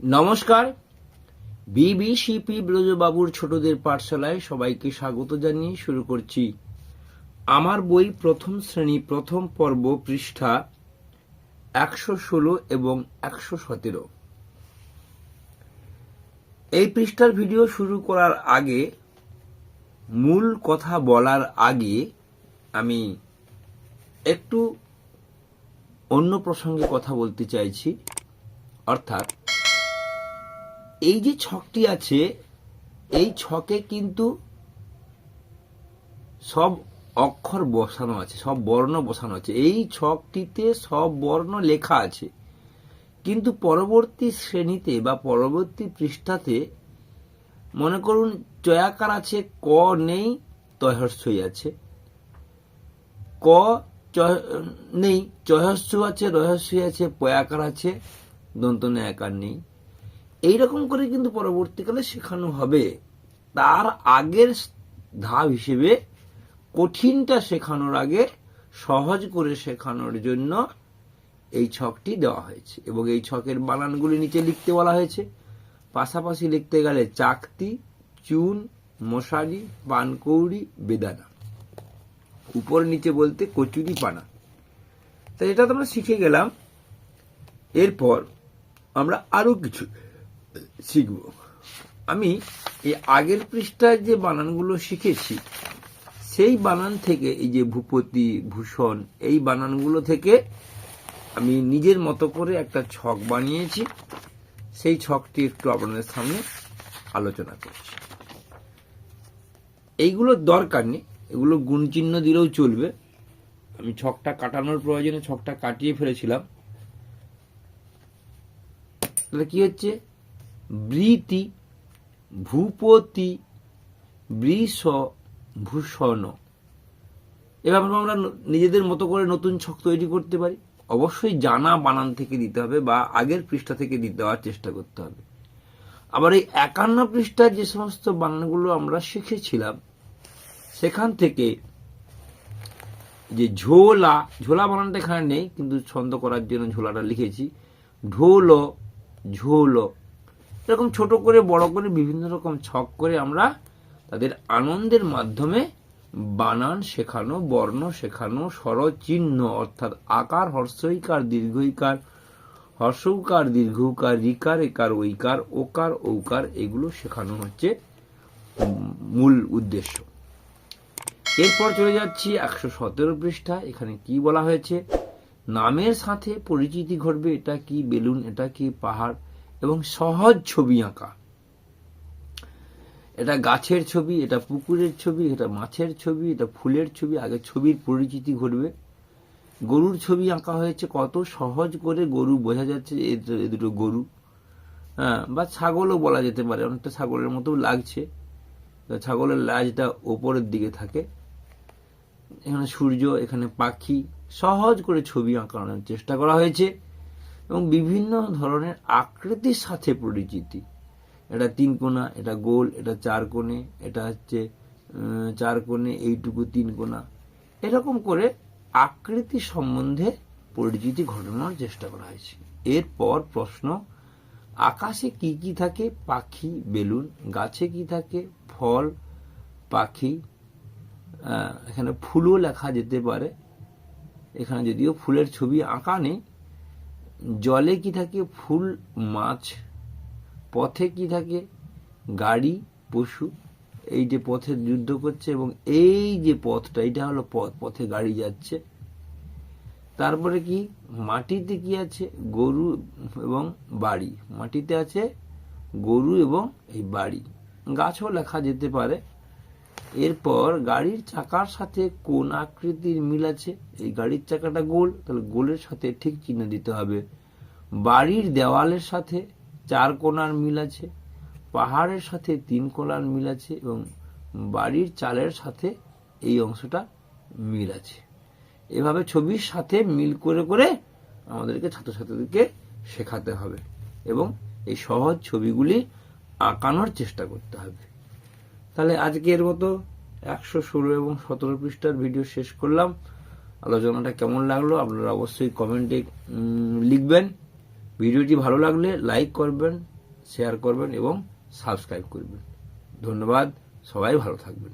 নমস্কার। বিবিসিপি ব্রজবাবুর ছোটদের পাঠশালায় সবাইকে স্বাগত জানিয়ে শুরু করছি। আমার বই প্রথম শ্রেণি, প্রথম পর্ব পৃষ্ঠা একশো ষোলো এবং একশো সতেরো। এই পৃষ্ঠার ভিডিও শুরু করার আগে মূল কথা বলার আগে আমি একটু অন্য প্রসঙ্গে কথা বলতে চাইছি, অর্থাৎ এই যে ছকটি আছে, এই ছকে কিন্তু সব অক্ষর বসানো আছে, সব বর্ণ বসানো আছে। এই ছকটিতে সব বর্ণ লেখা আছে। কিন্তু পরবর্তী শ্রেণীতে বা পরবর্তী পৃষ্ঠাতে মনে করুন, চয়াকার আছে, ক নেই তয়হস্যই আছে। ক নেই চয়স্য আছে রহস্যই আছে, পয়াকার আছে দন্তনে আকার নেই। এইরকম করে কিন্তু পরবর্তীকালে শেখানো হবে। তার আগের ধাপ হিসেবে কঠিনটা শেখানোর আগে সহজ করে শেখানোর জন্য এই ছকটি দেওয়া হয়েছে এবং এই ছকের বানানগুলি নিচে লিখতে বলা হয়েছে। পাশাপাশি লিখতে গেলে চাকতি, চুন, মশারি, পানকৌড়ি, বেদানা। উপর নিচে বলতে কচুরি পানা। তাই এটা তো আমরা শিখে গেলাম। এরপর আমরা আরও কিছু শিখব। আমি এই আগের পৃষ্ঠায় যে বানানগুলো শিখেছি, সেই বানান থেকে এই যে ভূপতি, ভূষণ, এই বানানগুলো থেকে আমি নিজের মতো করে একটা ছক বানিয়েছি। সেই ছকটি একটু আপনাদের সামনে আলোচনা করছি। এইগুলোর দরকার নেই, এগুলো গুণ চিহ্ন দিলেও চলবে। আমি ছকটা কাটানোর প্রয়োজনে ছকটা কাটিয়ে ফেলেছিলাম। তাহলে কি হচ্ছে? বৃতি ভূপতি বৃষ ভূষণ। এভাবে আমরা নিজেদের মতো করে নতুন ছক তৈরি করতে পারি? অবশ্যই জানা বানান থেকে দিতে হবে বা আগের পৃষ্ঠা থেকে দিতে দেওয়ার চেষ্টা করতে হবে। আবার এই একান্ন পৃষ্ঠার যে সমস্ত বানানগুলো আমরা শিখেছিলাম, সেখান থেকে যে ঝোলা ঝোলা বানানটা এখানে নেই, কিন্তু ছন্দ করার জন্য ঝোলাটা লিখেছি। ঢোল, ঝোল। এরকম ছোট করে, বড় করে, বিভিন্ন রকম ছক করে আমরা তাদের আনন্দের মাধ্যমে বানান শেখানো, বর্ণ শেখানো, স্বরচিহ্ন অর্থাৎ আকার, হর্ষইকার, দীর্ঘইকার হর্ষৌকার দীর্ঘকার রিকার, একার, ঐকার, ওকার, ঔকার এগুলো শেখানো হচ্ছে মূল উদ্দেশ্য। এরপর চলে যাচ্ছি একশো সতেরো পৃষ্ঠা। এখানে কি বলা হয়েছে? নামের সাথে পরিচিতি ঘটবে, এটা কি বেলুন, এটা কি পাহাড়? এবং সহজ ছবি আঁকা। এটা গাছের ছবি, এটা পুকুরের ছবি, এটা মাছের ছবি, এটা ফুলের ছবি, আগে ছবির পরিচিতি ঘটবে। গরুর ছবি আঁকা হয়েছে, কত সহজ করে গরু বোঝা যাচ্ছে এ দুটো গরু। হ্যাঁ বা ছাগলও বলা যেতে পারে, অনেকটা ছাগলের মতো লাগছে। ছাগলের লাজটা ওপরের দিকে থাকে। এখানে সূর্য, এখানে পাখি, সহজ করে ছবি আঁকানোর চেষ্টা করা হয়েছে। এবং বিভিন্ন ধরনের আকৃতির সাথে পরিচিতি। এটা তিন কোণা, এটা গোল, এটা চার কোণে, এটা হচ্ছে চার কোণে এইটুকু তিন কোণা। এরকম করে আকৃতি সম্বন্ধে পরিচিতি ঘটানোর চেষ্টা করা হয়েছে। এরপর প্রশ্ন, আকাশে কি কি থাকে? পাখি, বেলুন, গাছে কি থাকে? ফল, পাখি এখানে ফুলও লেখা যেতে পারে। এখানে যদিও ফুলের ছবি আঁকা নেই জলে কি থাকে ফুল, মাছ, পথে কি থাকে গাড়ি, পশু, এই যে পথে যুদ্ধ করছে এবং এই যে পথটা, এটা হলো পথ, পথে গাড়ি যাচ্ছে। তারপরে কি? মাটিতে কি আছে? গরু এবং বাড়ি। মাটিতে আছে গরু এবং এই বাড়ি। গাছও লেখা যেতে পারে। এরপর গাড়ির চাকার সাথে কোন আকৃতির মিল আছে? এই গাড়ির চাকাটা গোল, তাহলে গোলের সাথে ঠিক চিহ্ন দিতে হবে। বাড়ির দেওয়ালের সাথে চার কোণার মিল আছে, পাহাড়ের সাথে তিন কোণার মিল আছে এবং বাড়ির চালের সাথে এই অংশটা মিল আছে। এভাবে ছবির সাথে মিল করে করে আমাদেরকে ছাত্রছাত্রীদেরকে শেখাতে হবে এবং এই সহজ ছবিগুলি আঁকানোর চেষ্টা করতে হবে। তাহলে আজকের মতো একশো ষোলো এবং সতেরো পৃষ্ঠার ভিডিও শেষ করলাম। আলোচনাটা কেমন লাগল আপনারা অবশ্যই কমেন্টে লিখবেন। ভিডিওটি ভালো লাগলে লাইক করবেন শেয়ার করবেন এবং সাবস্ক্রাইব করবেন। ধন্যবাদ, সবাই ভালো থাকবেন।